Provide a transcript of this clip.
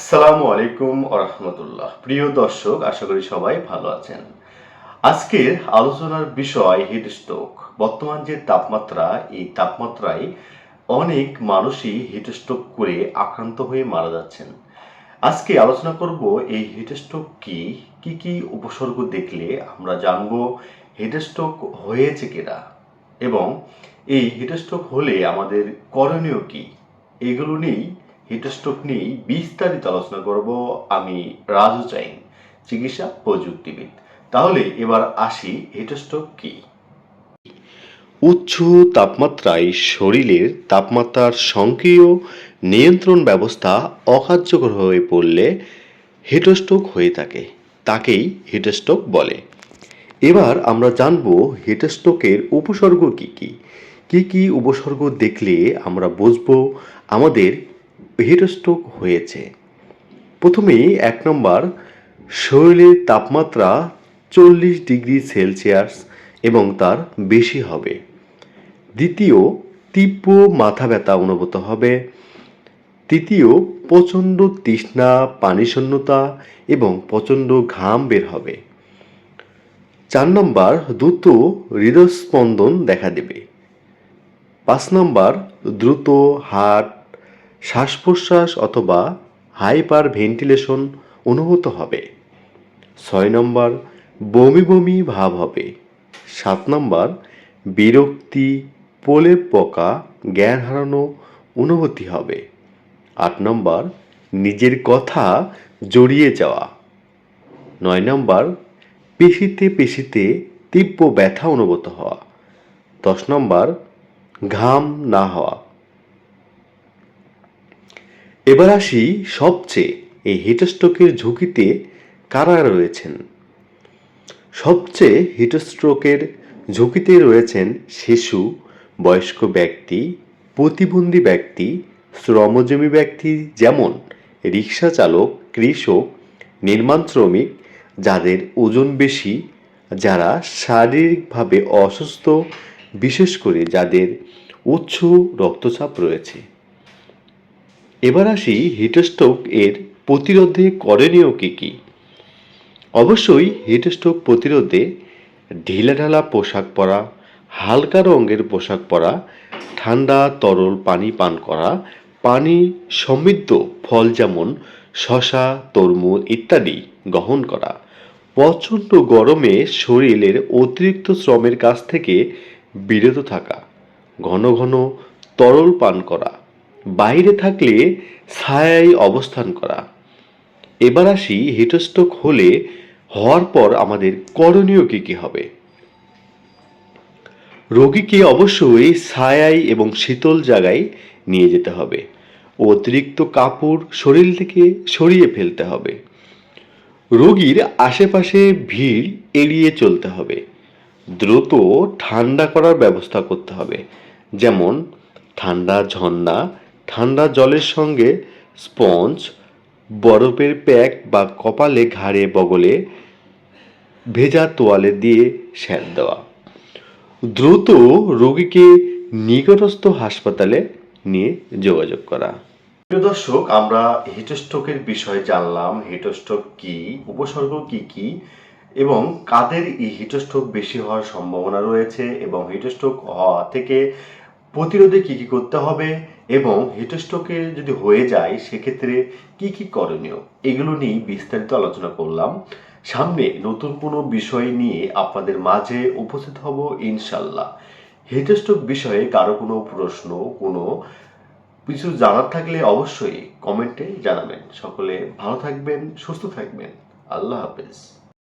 আসসালামু আলাইকুম রহমতুল্লাহ। প্রিয় দর্শক, আশা করি সবাই ভালো আছেন। আজকের আলোচনার বিষয় হিট স্ট্রোক বর্তমান যে তাপমাত্রা, এই তাপমাত্রায় অনেক মানুষই হিট স্ট্রোক করে আক্রান্ত হয়ে মারা যাচ্ছেন। আজকে আলোচনা করব এই হিট স্ট্রোক কি কি কি উপসর্গ দেখলে আমরা জানব হিট স্ট্রোক হয়েছে কিনা এবং এই হিট স্ট্রোক হলে আমাদের করণীয় কি? এগুলো নিয়েই হিটস্ট্রোক নিয়েই বিস্তারিত আলোচনা করব আমি রাজু চাইন, চিকিৎসা প্রযুক্তিবিদ। তাহলে এবার আসি হিটস্ট্রোক কি? উচ্চ তাপমাত্রায় শরীরের তাপমাত্রার সক্রিয় নিয়ন্ত্রণ ব্যবস্থা অকার্যকর হয়ে পড়লে হিটস্ট্রোক হয়ে থাকে, তাকেই হিটস্ট্রোক বলে। এবার আমরা জানব হিটস্ট্রোকের উপসর্গ কি কি? কি কি উপসর্গ দেখলে আমরা বুঝব আমাদের হিটস্ট্রোক হয়েছে। প্রথমেই এক নম্বর শরীরের তাপমাত্রা চল্লিশ ডিগ্রি সেলসিয়াস এবং তার বেশি হবে। দ্বিতীয়, তীব্র মাথা ব্যথা অনুভূত হবে। তৃতীয়, প্রচণ্ড তৃষ্ণা, পানিশূন্যতা এবং প্রচণ্ড ঘাম বের হবে। চার নম্বর, দ্রুত হৃদস্পন্দন দেখা দেবে। পাঁচ নম্বর, দ্রুত হার্ট শ্বাস প্রশ্বাস অথবা হাইপার ভেন্টিলেশন অনুভূত হবে। ছয় নম্বর, বমি বমি ভাব হবে। সাত নম্বর, বিরক্তি, পোলে পকা, জ্ঞান হারানো অনুভূতি হবে। আট নম্বর, নিজের কথা জড়িয়ে যাওয়া। নয় নম্বর, পেশিতে পেশিতে তীব্র ব্যথা অনুভূত হওয়া। দশ নম্বর, ঘাম না হওয়া। এবার আসি সবচেয়ে এই হিটস্ট্রোকের ঝুঁকিতে কারা রয়েছেন। সবচেয়ে হিটস্ট্রোকের ঝুঁকিতে রয়েছেন শিশু, বয়স্ক ব্যক্তি, প্রতিবন্ধী ব্যক্তি, শ্রমজীবী ব্যক্তি যেমন রিক্সা চালক, কৃষক, নির্মাণ শ্রমিক যাদের ওজন বেশি, যারা শারীরিকভাবে অসুস্থ, বিশেষ করে যাদের উচ্চ রক্তচাপ রয়েছে। এবার আসি হিটস্ট্রোক এর প্রতিরোধে করণীয় কী কী? অবশ্যই হিটস্ট্রোক প্রতিরোধে ঢিলাঢালা পোশাক পরা, হালকা রঙের পোশাক পরা, ঠান্ডা তরল পানি পান করা, পানি সমৃদ্ধ ফল যেমন শশা তরমুজ ইত্যাদি গ্রহণ করা। প্রচণ্ড গরমে শরীরের অতিরিক্ত শ্রমের কাছ থেকে বিরত থাকা, ঘন ঘন তরল পান করা বাইরে থাকলে ছায়ায় অবস্থান করা। এবার আসি হিটস্ট্রোক হলে হওয়ার পর আমাদের করণীয় কী কী হবে। রোগীকে অবশ্যই ছায়ায় এবং শীতল জায়গায় নিয়ে যেতে হবে। অতিরিক্ত কাপড় শরীর থেকে সরিয়ে ফেলতে হবে। রোগীর আশেপাশে ভিড় এড়িয়ে চলতে হবে। দ্রুত ঠান্ডা করার ব্যবস্থা করতে হবে। যেমন ঠান্ডা ঝর্ণা ঠান্ডা জলের সঙ্গে স্পঞ্জ, বরফের প্যাক বা কপালে ঘাড়ে বগলে ভেজা তোয়ালে দিয়ে স্যার দেওয়া। দ্রুত রোগীকে নিকটস্থ হাসপাতালে নিয়ে যোগাযোগ করা। প্রিয় দর্শক, আমরা হিটস্ট্রোকের বিষয়ে জানলাম, হিটস্ট্রোক কি, উপসর্গ কি কি, এবং কাদের এই হিটস্ট্রোক বেশি হওয়ার সম্ভাবনা রয়েছে, এবং হিটস্ট্রোক হওয়া থেকে প্রতিরোধে কি কি করতে হবে এবং হিটস্ট্রোকে যদি হয়ে যায়, সেক্ষেত্রে কি কি করণীয়? এগুলো নিয়ে বিস্তারিত আলোচনা করলাম। সামনে নতুন কোনো বিষয় নিয়ে আপনাদের মাঝে উপস্থিত হব ইনশাল্লাহ হিটস্ট্রোক বিষয়ে কারও কোনো প্রশ্ন, কোনো কিছু জানার থাকলে অবশ্যই কমেন্টে জানাবেন। সকলে ভালো থাকবেন, সুস্থ থাকবেন। আল্লাহ হাফেজ।